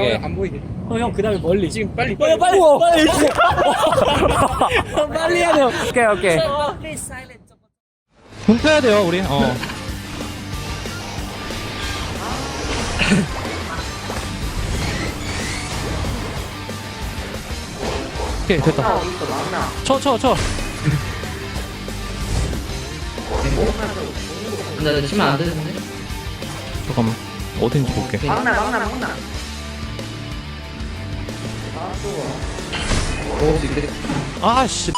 오케이. 형안 보이게. 어, 형, 그 다음에 멀리. 지금 빨리 빨리, 빨리, 빨리. 형, 빨리 해야 돼요. 오케이 오케이. 훔쳐야 돼요 우리. 어. 오케이 됐다. 쳐 쳐 쳐. 근데 나 치면 안 되는데? 잠깐만 어딘지 볼게. 막나 막나 막나 아씨.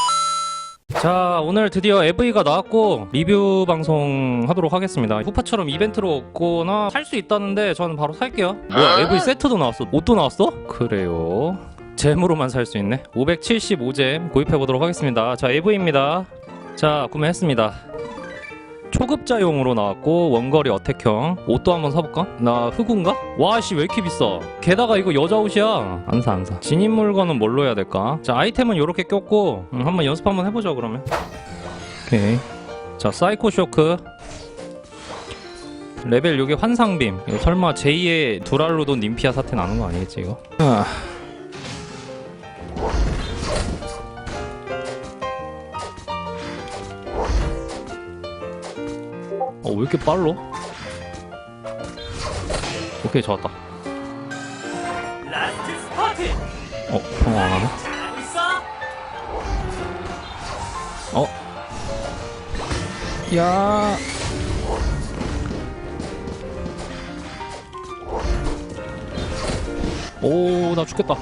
자 오늘 드디어 AV가 나왔고 리뷰 방송 하도록 하겠습니다. 후파처럼 이벤트로 얻거나 살 수 있다는데 저는 바로 살게요. 뭐야 AV 세트도 나왔어? 옷도 나왔어? 그래요. 잼으로만 살 수 있네. 575잼 구입해 보도록 하겠습니다. 자 AV입니다. 자 구매했습니다 초급자용으로 나왔고 원거리 어택형 옷도 한번 사볼까? 나 흑우인가? 와씨 왜 이렇게 비싸 게다가 이거 여자 옷이야 안 사 안사 진입 물건은 뭘로 해야 될까? 자 아이템은 이렇게 꼈고 음, 한번 연습 한번 해보자 그러면 오케이 자 사이코 쇼크 레벨 6의 환상빔 이거 설마 제2의 두랄로돈 님피아 사태 나는 거 아니겠지 이거? 아. 이렇게 빨로? 오케이, 좋았다. 어, 평화 안 하네? 어? 야. 오, 나 죽겠다.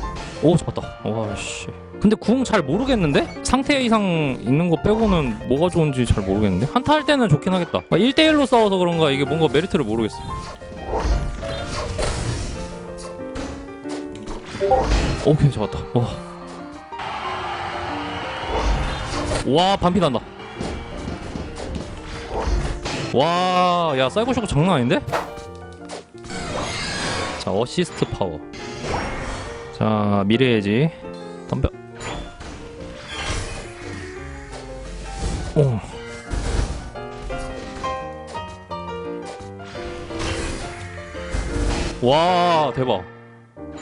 오, 잡았다. 와, 씨. 근데 궁 잘 모르겠는데? 상태 이상 있는 거 빼고는 뭐가 좋은지 잘 모르겠는데? 한타 할 때는 좋긴 하겠다. 1대1로 싸워서 그런가 이게 뭔가 메리트를 모르겠어. 오케이, 잡았다. 와. 와, 반피 난다. 와, 야, 사이버 쇼크 장난 아닌데? 자, 어시스트 파워. 자, 미래의지. 덤벼. 오. 와, 대박.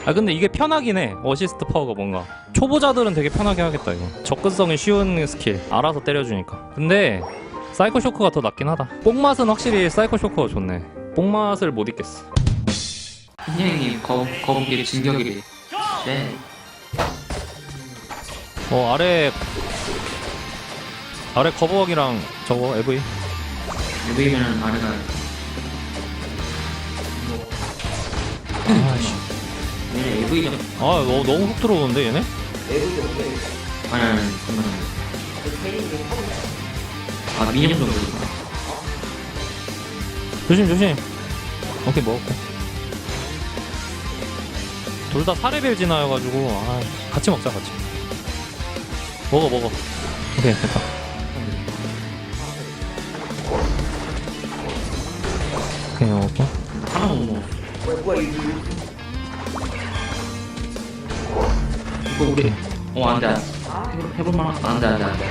아, 근데 이게 편하긴 해. 어시스트 파워가 뭔가. 초보자들은 되게 편하게 하겠다, 이거. 접근성이 쉬운 스킬. 알아서 때려주니까. 근데, 사이코 쇼크가 더 낫긴 하다. 뽕맛은 확실히 사이코 쇼크가 좋네. 뽕맛을 못 잊겠어. 거, 거북이 진격이 네 어, 아래. 아래 거북이랑 저거, EV. 여기면은 아래가 아씨. 얘네 AV죠 아, 너, 너무 훅 들어오는데, 얘네? 아니 아니 잠깐만 아 미니언 정도구나 조심, 조심. 오케이, 먹었고. 둘 다 4레벨 지나여가지고, 아, 같이 먹자, 같이. 먹어, 먹어. 오케이, 됐다. 오케이, 먹었고. 하나 못 먹어 이거 우리 어 안돼 안돼 해볼- 해볼만 한 안돼 안돼 안돼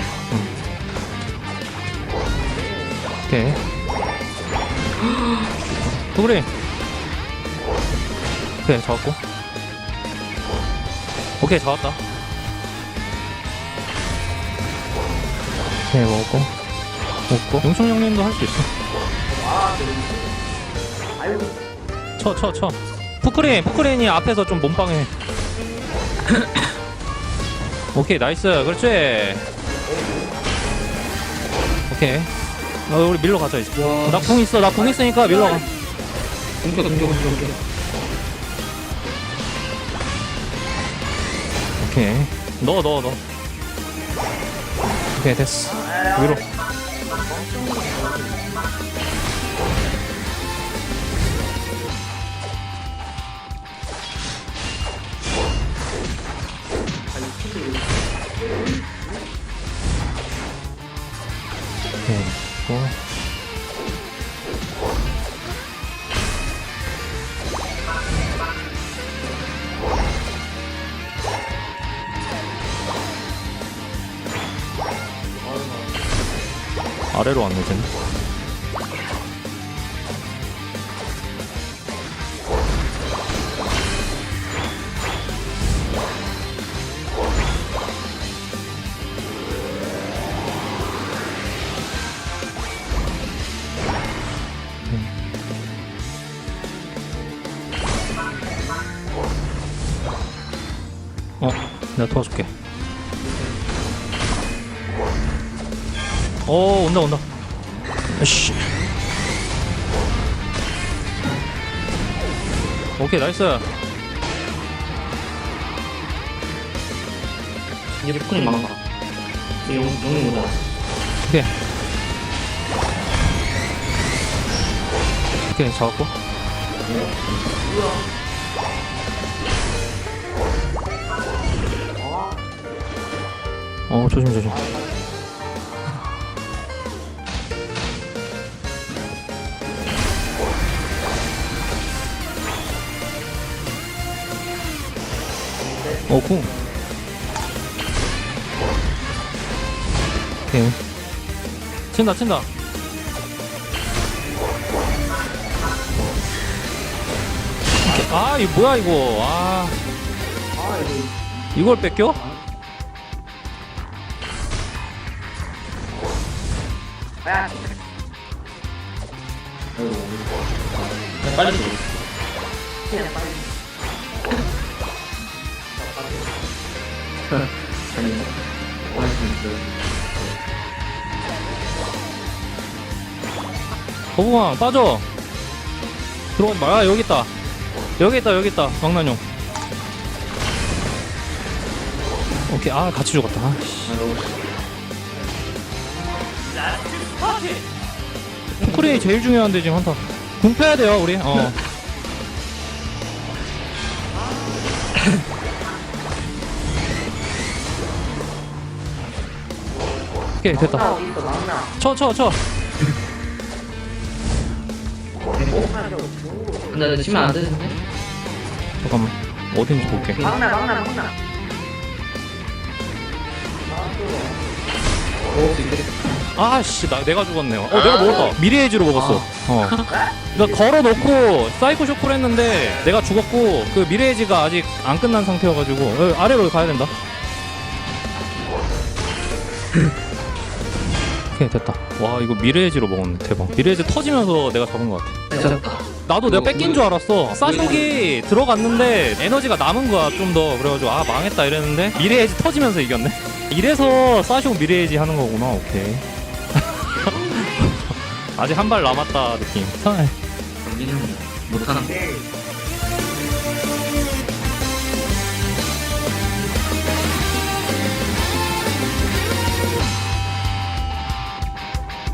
오케이. 도그리. 오케이, 잡았고. 오케이, 잡았다. 오케이, 먹었고. 먹고. 용충 형님도 할 수 있어. 쳐, 쳐, 쳐. 푸크린, 푸크린이 앞에서 좀 몸빵해. 오케이, 나이스. 그렇지. 오케이. 어, 우리 밀러 가자 이제. 나궁 있어, 나궁 있으니까 밀러 가. 공격 공격 공격 공격 오케이. 넣어, 넣어, 넣어. 오케이, 됐어. 위로. 아래로 왔네 쟤는 어, 내가 도와줄게. 어 온다 온다. 씨. 오케이 나이스. 이제 포크님 막아. 용, 용이 못 알아. 오케이. 오케이 잡았고. 어 조심 조심 어궁 오케이 친다 친다 오케이. 아 이거 뭐야 이거 아 이걸 뺏겨? 야, 빨리 줘. 아니, 거북왕 빠져. 들어가지 마아 여기 있다. 여기 있다 여기 있다. 왕난용 오케이. 아 같이 죽었다. 아, 씨. 포크레이 제일 중요한데 지금 한타 궁 패야 돼요 우리. 어 오케이 됐다. 쳐 쳐, 쳐. 근데 나 치면 안 되는데? 잠깐만. 어딘지 볼게. 아씨 나 내가 죽었네요. 어 내가 먹었다. 미래에이지로 먹었어. 어. 그러니까 걸어 놓고 사이코 쇼크를 했는데 내가 죽었고 그 미래에이지가 아직 안 끝난 상태여가지고 어, 아래로 가야 된다 오케이 됐다 와 이거 미래에이지로 먹었네 대박 미래에이지 터지면서 내가 잡은 것 같아 됐다. 나도 내가 뺏긴 줄 알았어. 싸쇼기 들어갔는데 에너지가 남은 거야 좀 더. 그래가지고 아 망했다 이랬는데 미래에지 터지면서 이겼네. 이래서 싸쇼 미래에지 하는 거구나. 오케이. 아직 한 발 남았다 느낌. 아, 여기는 못하는 거.